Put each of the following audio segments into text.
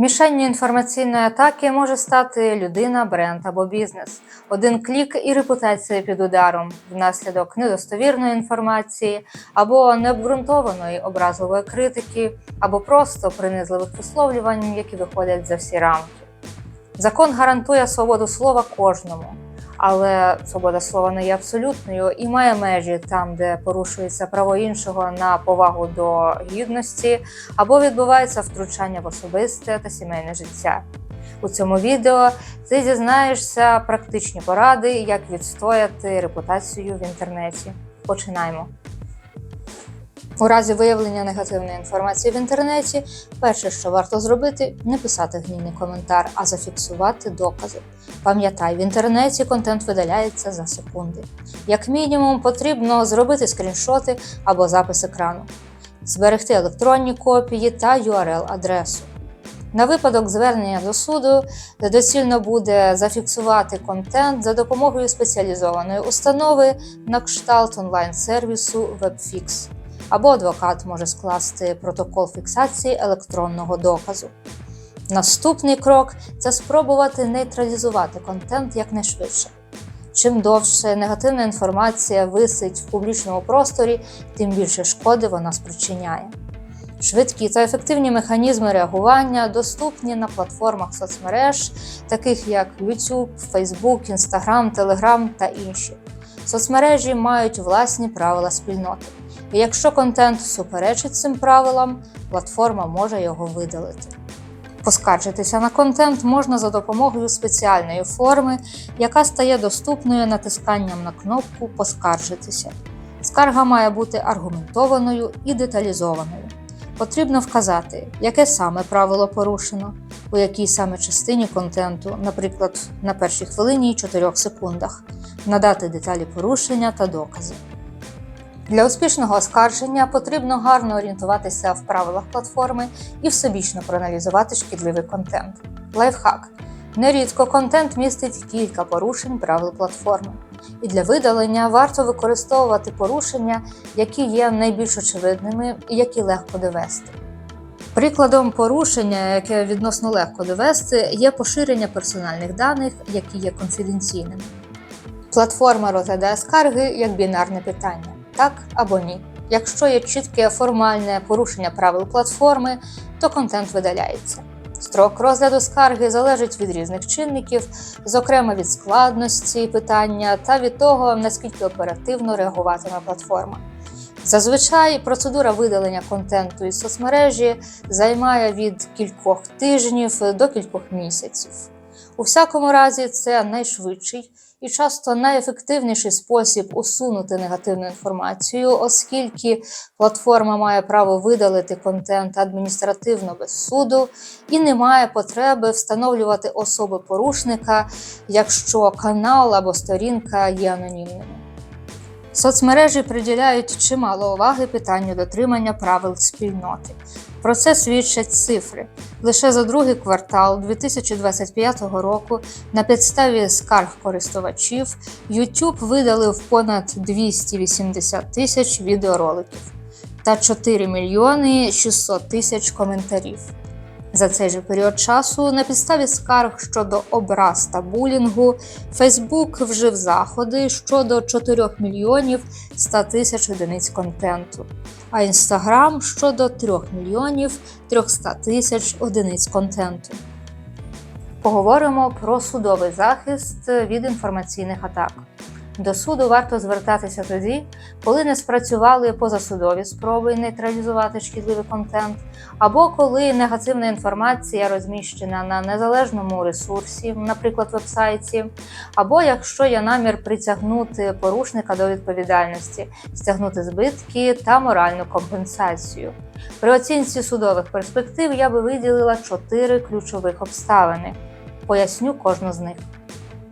Мішенню інформаційної атаки може стати людина, бренд або бізнес. Один клік і репутація під ударом внаслідок недостовірної інформації або необґрунтованої образливої критики, або просто принизливих висловлювань, які виходять за всі рамки. Закон гарантує свободу слова кожному, але свобода слова не є абсолютною і має межі там, де порушується право іншого на повагу до гідності або відбувається втручання в особисте та сімейне життя. У цьому відео ти дізнаєшся практичні поради, як відстояти репутацію в інтернеті. Починаємо. У разі виявлення негативної інформації в інтернеті, перше, що варто зробити, не писати гнівний коментар, а зафіксувати докази. Пам'ятай, в інтернеті контент видаляється за секунди. Як мінімум, потрібно зробити скріншоти або запис екрану, зберегти електронні копії та URL-адресу. На випадок звернення до суду доцільно буде зафіксувати контент за допомогою спеціалізованої установи на кшталт онлайн-сервісу WebFix або адвокат може скласти протокол фіксації електронного доказу. Наступний крок це спробувати нейтралізувати контент якнайшвидше. Чим довше негативна інформація висить в публічному просторі, тим більше шкоди вона спричиняє. Швидкі та ефективні механізми реагування доступні на платформах соцмереж, таких як YouTube, Facebook, Instagram, Telegram та інші. Соцмережі мають власні правила спільноти. І якщо контент суперечить цим правилам, платформа може його видалити. Поскаржитися на контент можна за допомогою спеціальної форми, яка стає доступною натисканням на кнопку Поскаржитися. Скарга має бути аргументованою і деталізованою. Потрібно вказати, яке саме правило порушено, у якій саме частині контенту, наприклад, на першій хвилині і 4 секундах, надати деталі порушення та докази. Для успішного оскарження потрібно гарно орієнтуватися в правилах платформи і всебічно проаналізувати шкідливий контент. Лайфхак. Нерідко контент містить кілька порушень правил платформи. І для видалення варто використовувати порушення, які є найбільш очевидними і які легко довести. Прикладом порушення, яке відносно легко довести, є поширення персональних даних, які є конфіденційними. Платформа розглядає скарги як бінарне питання так або ні. Якщо є чітке формальне порушення правил платформи, то контент видаляється. Строк розгляду скарги залежить від різних чинників, зокрема від складності питання та від того, наскільки оперативно реагуватиме платформа. Зазвичай процедура видалення контенту із соцмережі займає від кількох тижнів до кількох місяців. У всякому разі, це найшвидший і часто найефективніший спосіб усунути негативну інформацію, оскільки платформа має право видалити контент адміністративно без суду і не має потреби встановлювати особи порушника, якщо канал або сторінка є анонімними. Соцмережі приділяють чимало уваги питанню дотримання правил спільноти. Про це свідчать цифри. Лише за другий квартал 2025 року на підставі скарг користувачів YouTube видалив понад 280 тисяч відеороликів та 4 мільйони 600 тисяч коментарів. За цей же період часу, на підставі скарг щодо образ та булінгу, Facebook вжив заходи щодо 4 мільйонів 100 тисяч одиниць контенту, а Instagram щодо 3 мільйонів 300 тисяч одиниць контенту. Поговоримо про судовий захист від інформаційних атак. До суду варто звертатися тоді, коли не спрацювали позасудові спроби нейтралізувати шкідливий контент, або коли негативна інформація розміщена на незалежному ресурсі, наприклад, вебсайті, або якщо є намір притягнути порушника до відповідальності, стягнути збитки та моральну компенсацію. При оцінці судових перспектив я би виділила чотири ключових обставини. Поясню кожну з них.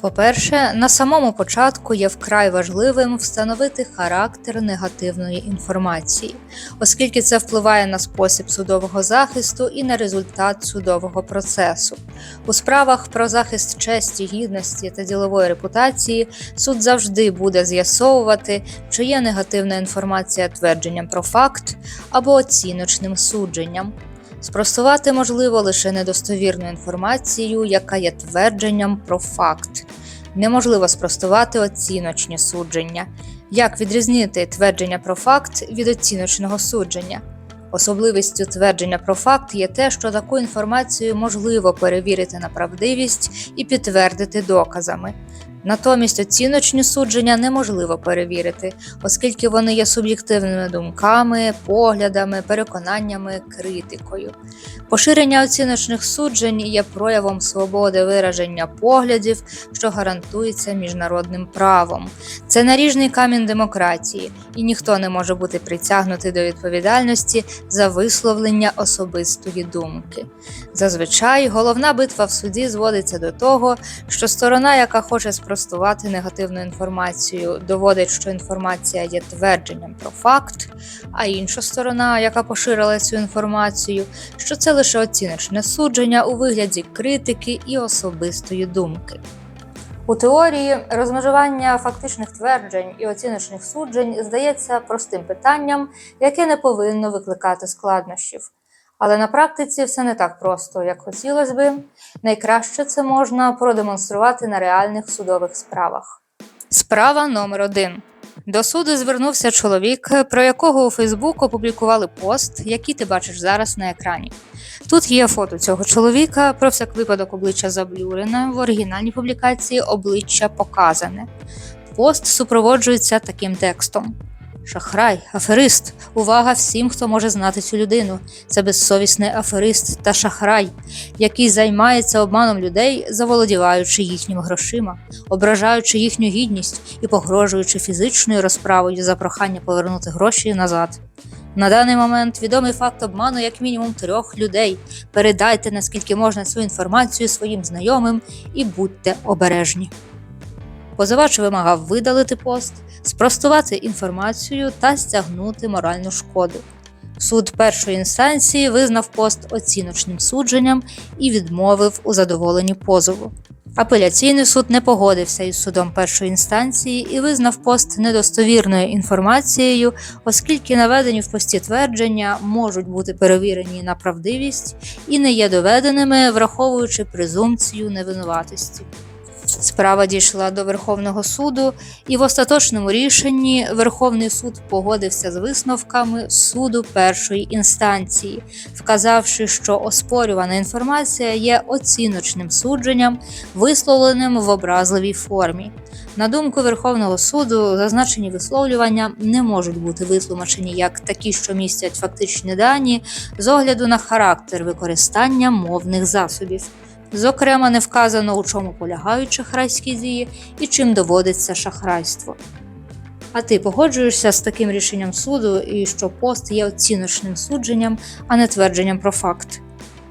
По-перше, на самому початку є вкрай важливим встановити характер негативної інформації, оскільки це впливає на спосіб судового захисту і на результат судового процесу. У справах про захист честі, гідності та ділової репутації суд завжди буде з'ясовувати, чи є негативна інформація твердженням про факт або оціночним судженням. Спростувати можливо лише недостовірну інформацію, яка є твердженням про факт. Неможливо спростувати оціночні судження. Як відрізнити твердження про факт від оціночного судження? Особливістю твердження про факт є те, що таку інформацію можливо перевірити на правдивість і підтвердити доказами. Натомість оціночні судження неможливо перевірити, оскільки вони є суб'єктивними думками, поглядами, переконаннями, критикою. Поширення оціночних суджень є проявом свободи вираження поглядів, що гарантується міжнародним правом. Це наріжний камінь демократії, і ніхто не може бути притягнутий до відповідальності за висловлення особистої думки. Зазвичай головна битва в суді зводиться до того, що сторона, яка хоче спростувати негативну інформацію, доводить, що інформація є твердженням про факт, а інша сторона, яка поширила цю інформацію, що це лише оціночне судження у вигляді критики і особистої думки. У теорії розмежування фактичних тверджень і оціночних суджень здається простим питанням, яке не повинно викликати складнощів. Але на практиці все не так просто, як хотілося би. Найкраще це можна продемонструвати на реальних судових справах. Справа номер один. До суду звернувся чоловік, про якого у Фейсбук опублікували пост, який ти бачиш зараз на екрані. Тут є фото цього чоловіка, про всяк випадок обличчя заблюрене, в оригінальній публікації обличчя показане. Пост супроводжується таким текстом: Шахрай, аферист, увага всім, хто може знати цю людину. Це безсовісний аферист та шахрай, який займається обманом людей, заволодіваючи їхніми грошима, ображаючи їхню гідність і погрожуючи фізичною розправою за прохання повернути гроші назад. На даний момент відомий факт обману як мінімум трьох людей. Передайте наскільки можна цю інформацію своїм знайомим і будьте обережні. Позивач вимагав видалити пост, спростувати інформацію та стягнути моральну шкоду. Суд першої інстанції визнав пост оціночним судженням і відмовив у задоволенні позову. Апеляційний суд не погодився із судом першої інстанції і визнав пост недостовірною інформацією, оскільки наведені в пості твердження можуть бути перевірені на правдивість і не є доведеними, враховуючи презумпцію невинуватості. Справа дійшла до Верховного суду, і в остаточному рішенні Верховний суд погодився з висновками суду першої інстанції, вказавши, що оспорювана інформація є оціночним судженням, висловленим в образливій формі. На думку Верховного суду, зазначені висловлювання не можуть бути витлумачені як такі, що містять фактичні дані, з огляду на характер використання мовних засобів. Зокрема, не вказано, у чому полягають шахрайські дії і чим доводиться шахрайство. А ти погоджуєшся з таким рішенням суду і що пост є оціночним судженням, а не твердженням про факт.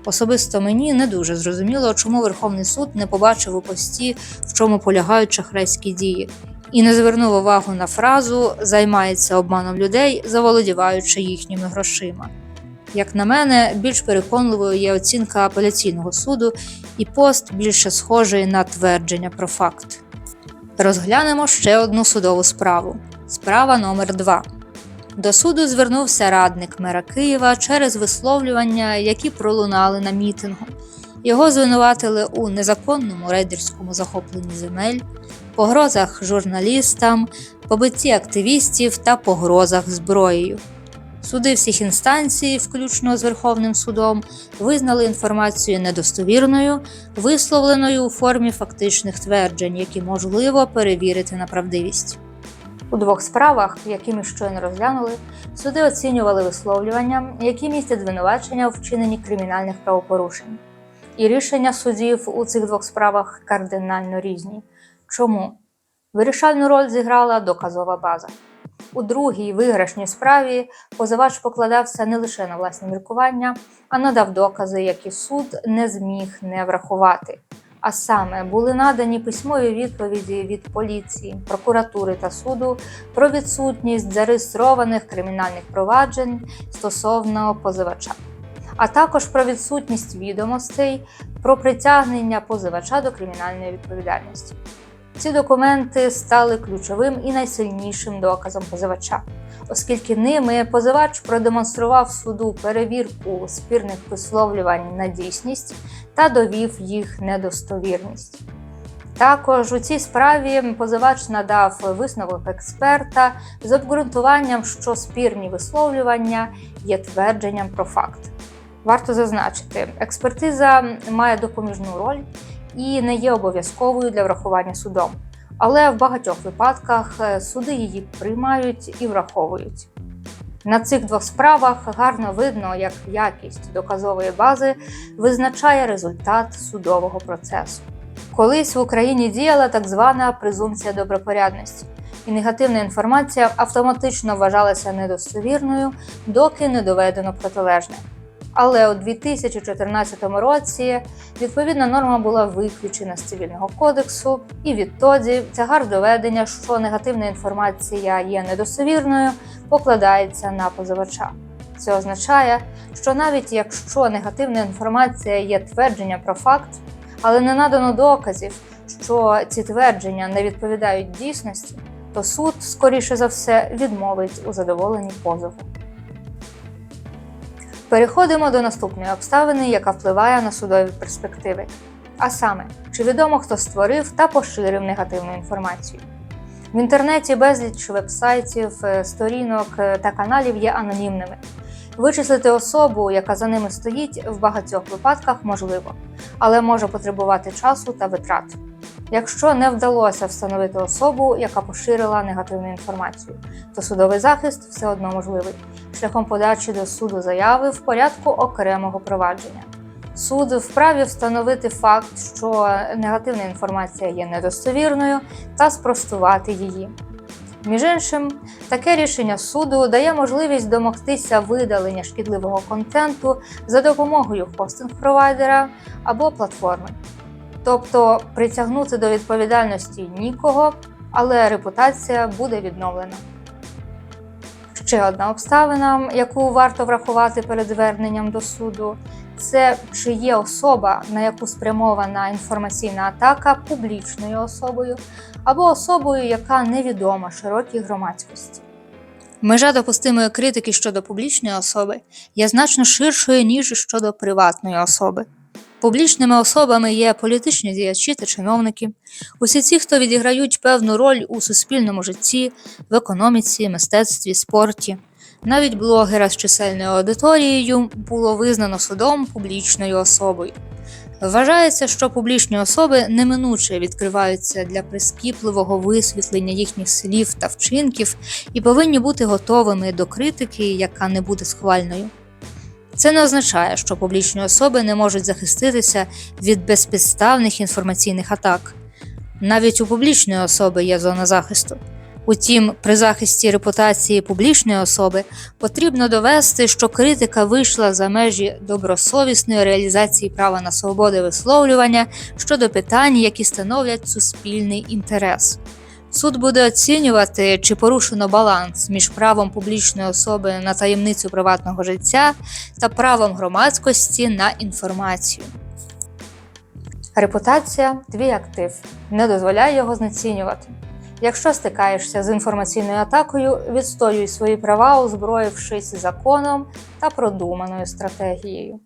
Особисто мені не дуже зрозуміло, чому Верховний суд не побачив у пості, в чому полягають шахрайські дії, і не звернув увагу на фразу займається обманом людей, заволодіваючи їхніми грошима. Як на мене, більш переконливою є оцінка апеляційного суду, і пост більше схожий на твердження про факт. Розглянемо ще одну судову справу. Справа номер 2 До суду звернувся радник мера Києва через висловлювання, які пролунали на мітингу. Його звинуватили у незаконному рейдерському захопленні земель, погрозах журналістам, побитті активістів та погрозах зброєю. Суди всіх інстанцій, включно з Верховним судом, визнали інформацію недостовірною, висловленою у формі фактичних тверджень, які можливо перевірити на правдивість. У двох справах, які ми щойно розглянули, суди оцінювали висловлювання, які містять звинувачення у вчиненні кримінальних правопорушень. І рішення судів у цих двох справах кардинально різні. Чому? Вирішальну роль зіграла доказова база. У другій виграшній справі позивач покладався не лише на власні міркування, а надав докази, які суд не зміг не врахувати. А саме були надані письмові відповіді від поліції, прокуратури та суду про відсутність зареєстрованих кримінальних проваджень стосовно позивача, а також про відсутність відомостей про притягнення позивача до кримінальної відповідальності. Ці документи стали ключовим і найсильнішим доказом позивача, оскільки ними позивач продемонстрував суду перевірку спірних висловлювань на дійсність та довів їх недостовірність. Також у цій справі позивач надав висновок експерта з обґрунтуванням, що спірні висловлювання є твердженням про факт. Варто зазначити, експертиза має допоміжну роль і не є обов'язковою для врахування судом, але в багатьох випадках е, суди її приймають і враховують. На цих двох справах гарно видно, як якість доказової бази визначає результат судового процесу. Колись в Україні діяла так звана презумпція добропорядності, і негативна інформація автоматично вважалася недостовірною, доки не доведено протилежне. Але у 2014 році відповідна норма була виключена з цивільного кодексу, і відтоді тягар доведення, що негативна інформація є недостовірною, покладається на позивача. Це означає, що навіть якщо негативна інформація є твердженням про факт, але не надано доказів, що ці твердження не відповідають дійсності, то суд, скоріше за все, відмовить у задоволенні позову. Переходимо до наступної обставини, яка впливає на судові перспективи. А саме, чи відомо, хто створив та поширив негативну інформацію. В інтернеті безліч вебсайтів, е, сторінок е, та каналів є анонімними. Вичислити особу, яка за ними стоїть, в багатьох випадках можливо, але може потребувати часу та витрат. Якщо не вдалося встановити особу, яка поширила негативну інформацію, то судовий захист все одно можливий шляхом подачі до суду заяви в порядку окремого провадження. Суд вправі встановити факт, що негативна інформація є недостовірною, та спростувати її. Між іншим, таке рішення суду дає можливість домогтися видалення шкідливого контенту за допомогою хостинг-провайдера або платформи, тобто притягнути до відповідальності нікого, але репутація буде відновлена. Ще одна обставина, яку варто врахувати перед зверненням до суду, це чи є особа, на яку спрямована інформаційна атака публічною особою або особою, яка невідома широкій громадськості. Межа допустимої критики щодо публічної особи є значно ширшою, ніж щодо приватної особи. Публічними особами є політичні діячі та чиновники, усі ті, хто відіграють певну роль у суспільному житті, в економіці, мистецтві, спорті. Навіть блогера з чисельною аудиторією було визнано судом публічною особою. Вважається, що публічні особи неминуче відкриваються для прискіпливого висвітлення їхніх слів та вчинків і повинні бути готовими до критики, яка не буде схвальною. Це не означає, що публічні особи не можуть захиститися від безпідставних інформаційних атак. Навіть у публічної особи є зона захисту. Утім, при захисті репутації публічної особи потрібно довести, що критика вийшла за межі добросовісної реалізації права на свободу висловлювання щодо питань, які становлять суспільний інтерес. Суд буде оцінювати, чи порушено баланс між правом публічної особи на таємницю приватного життя та правом громадськості на інформацію. Репутація твій актив. Не дозволяй його знецінювати. Якщо стикаєшся з інформаційною атакою, відстоюй свої права, озброївшись законом та продуманою стратегією.